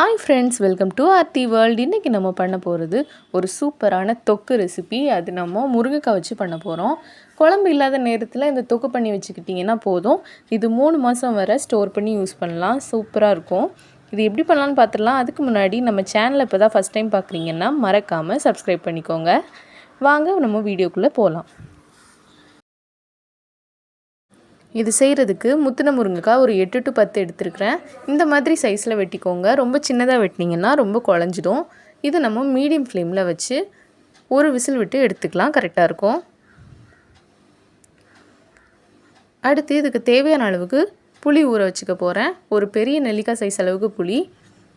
Hi friends welcome to Aarthi world இன்றைக்கி நம்ம பண்ண போகிறது ஒரு சூப்பரான தொக்கு ரெசிபி அது நம்ம முருங்கைக்காய் வச்சு பண்ண போகிறோம் குழம்பு இல்லாத நேரத்தில் இந்த தொக்கு பண்ணி வச்சுக்கிட்டிங்கன்னா போதும். இது மூணு மாதம் வரை ஸ்டோர் பண்ணி யூஸ் பண்ணலாம். சூப்பராக இருக்கும். இது எப்படி பண்ணலான்னு பார்த்துடலாம் அதுக்கு முன்னாடி நம்ம சேனலை இப்போ தான் ஃபஸ்ட் டைம் பார்க்குறீங்கன்னா மறக்காமல் சப்ஸ்கிரைப் பண்ணிக்கோங்க. வாங்க நம்ம வீடியோக்குள்ளே போகலாம் இது செய்கிறதுக்கு முத்தின முருங்கைக்காய் ஒரு எட்டு டு பத்து எடுத்துருக்கிறேன். இந்த மாதிரி சைஸில் வெட்டிக்கோங்க. ரொம்ப சின்னதாக வெட்டினீங்கன்னா ரொம்ப குழஞ்சிடும். இது நம்ம மீடியம் ஃப்ளேமில் வச்சு ஒரு விசில் விட்டு எடுத்துக்கலாம். கரெக்டாக இருக்கும். அடுத்து இதுக்கு தேவையான அளவுக்கு புளி ஊற வச்சுக்க போகிறேன் ஒரு பெரிய நெல்லிக்காய் சைஸ் அளவுக்கு புளி.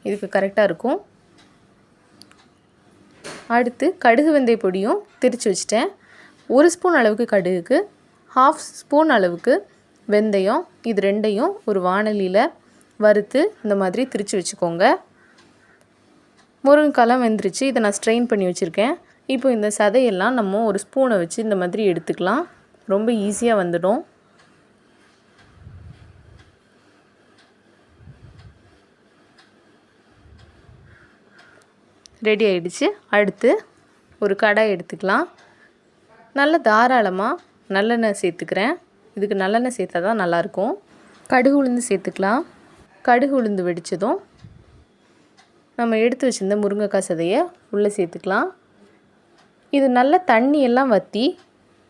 இதுக்கு கரெக்டாக இருக்கும். அடுத்து கடுகு வெந்தய பொடியும் திரித்து வச்சுட்டேன். ஒரு ஸ்பூன் அளவுக்கு கடுகுக்கு ஹாஃப் ஸ்பூன் அளவுக்கு வெந்தயம் இது ரெண்டையும் ஒரு வானலியில் வறுத்து இந்த மாதிரி திரித்து வச்சுக்கோங்க. முருங்கைக்காலாம் வெந்துருச்சு. இதை நான் ஸ்ட்ரெயின் பண்ணி வச்சுருக்கேன். இப்போ இந்த சதையெல்லாம் நம்ம ஒரு ஸ்பூனை வச்சு இந்த மாதிரி எடுத்துக்கலாம். ரொம்ப ஈஸியாக வந்துடும். ரெடி ஆகிடுச்சு அடுத்து ஒரு கடாய் எடுத்துக்கலாம். நல்ல தாராளமாக நல்லெண்ணெய் சேர்த்துக்கிறேன். இதுக்கு நல்லெண்ணெய் சேர்த்தா தான் நல்லாயிருக்கும். கடுகு உளுந்து சேர்த்துக்கலாம். கடுகு உளுந்து வெடித்ததும் நம்ம எடுத்து வச்சுருந்த முருங்கைக்காய் சதையை உள்ளே சேர்த்துக்கலாம். இது நல்ல தண்ணியெல்லாம் வற்றி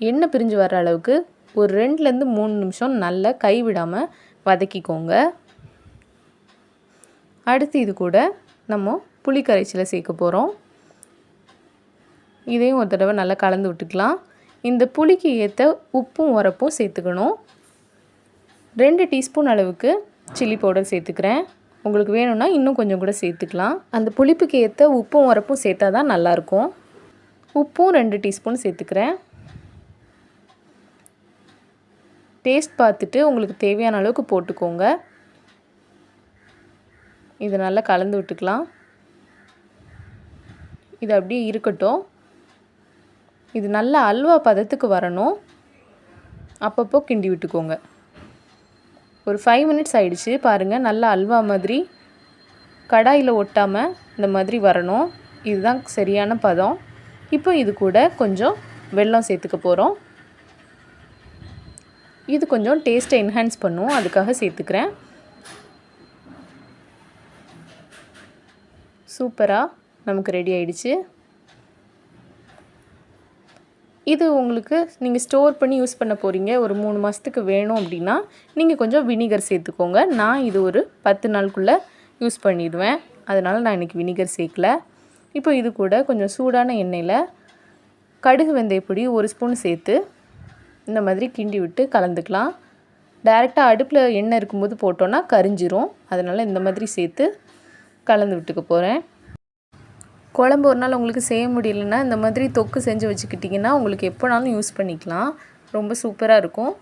எண்ணெய் பிரிஞ்சு வர அளவுக்கு ஒரு ரெண்டுலேருந்து மூணு நிமிஷம் நல்லா கைவிடாமல் வதக்கிக்கோங்க. அடுத்து இது கூட நம்ம புளி கரைச்சலை சேர்க்க போகிறோம் இதையும் ஒரு தடவை நல்லா கலந்து விட்டுக்கலாம். இந்த புளிக்கு ஏற்ற உப்பும் உரப்பும் சேர்த்துக்கணும். ரெண்டு டீஸ்பூன் அளவுக்கு சில்லி பவுடர் சேர்த்துக்கிறேன். உங்களுக்கு வேணும்னா இன்னும் கொஞ்சம் கூட சேர்த்துக்கலாம். அந்த புளிப்புக்கு ஏற்ற உப்பும் உரப்பும் சேர்த்தா தான் நல்லாயிருக்கும். உப்பும் ரெண்டு டீஸ்பூன் சேர்த்துக்கிறேன். டேஸ்ட் பார்த்துட்டு உங்களுக்கு தேவையான அளவுக்கு போட்டுக்கோங்க. இதை நல்லா கலந்து விட்டுக்கலாம். இது அப்படியே இருக்கட்டும். இது நல்ல அல்வா பதத்துக்கு வரணும். அப்பப்போ கிண்டி விட்டுக்கோங்க. ஒரு ஃபைவ் மினிட்ஸ் ஆயிடுச்சு. பாருங்கள் நல்லா அல்வா மாதிரி கடாயில் ஒட்டாமல் இந்த மாதிரி வரணும். இதுதான் சரியான பதம். இப்போ இது கூட கொஞ்சம் வெல்லம் சேர்த்துக்க போகிறோம் இது கொஞ்சம் டேஸ்ட்டை என்ஹான்ஸ் பண்ணும். அதுக்காக சேர்த்துக்கிறேன். சூப்பராக நமக்கு ரெடி ஆயிடுச்சு. இது உங்களுக்கு நீங்கள் ஸ்டோர் பண்ணி யூஸ் பண்ண போகிறீங்க ஒரு மூணு மாதத்துக்கு வேணும் அப்படின்னா நீங்கள் கொஞ்சம் வினிகர் சேர்த்துக்கோங்க. நான் இது ஒரு பத்து நாளுக்குள்ளே யூஸ் பண்ணிடுவேன். அதனால் நான் இன்றைக்கி வினிகர் சேர்க்கல. இப்போ இது கூட கொஞ்சம் சூடான எண்ணெயில் கடுகு வெந்தயப்பொடி ஒரு ஸ்பூன் சேர்த்து இந்த மாதிரி கிண்டி விட்டு கலந்துக்கலாம். டைரெக்டாக அடுப்பில் எண்ணெய் இருக்கும்போது போட்டோன்னா கரிஞ்சிரும். அதனால் இந்த மாதிரி சேர்த்து கலந்து விட்டுக்க போகிறேன் குழம்பு ஒரு நாள் உங்களுக்கு செய்ய முடியலன்னா இந்த மாதிரி தொக்கு செஞ்சு வச்சுக்கிட்டிங்கன்னா உங்களுக்கு எப்போனாலும் யூஸ் பண்ணிக்கலாம். ரொம்ப சூப்பராக இருக்கும்.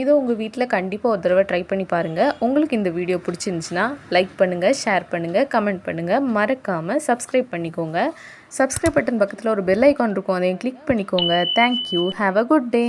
இதை உங்கள் வீட்டில் கண்டிப்பாக ஒரு தடவை ட்ரை பண்ணி பாருங்கள் உங்களுக்கு இந்த வீடியோ பிடிச்சிருந்துச்சின்னா லைக் பண்ணுங்கள் ஷேர் பண்ணுங்கள் கமெண்ட் பண்ணுங்கள் மறக்காமல் சப்ஸ்கிரைப் பண்ணிக்கோங்க. சப்ஸ்கிரைப் பட்டன் பக்கத்தில் ஒரு பெல் ஐக்கான் இருக்கும். அதையும் கிளிக் பண்ணிக்கோங்க. Thank you have a good day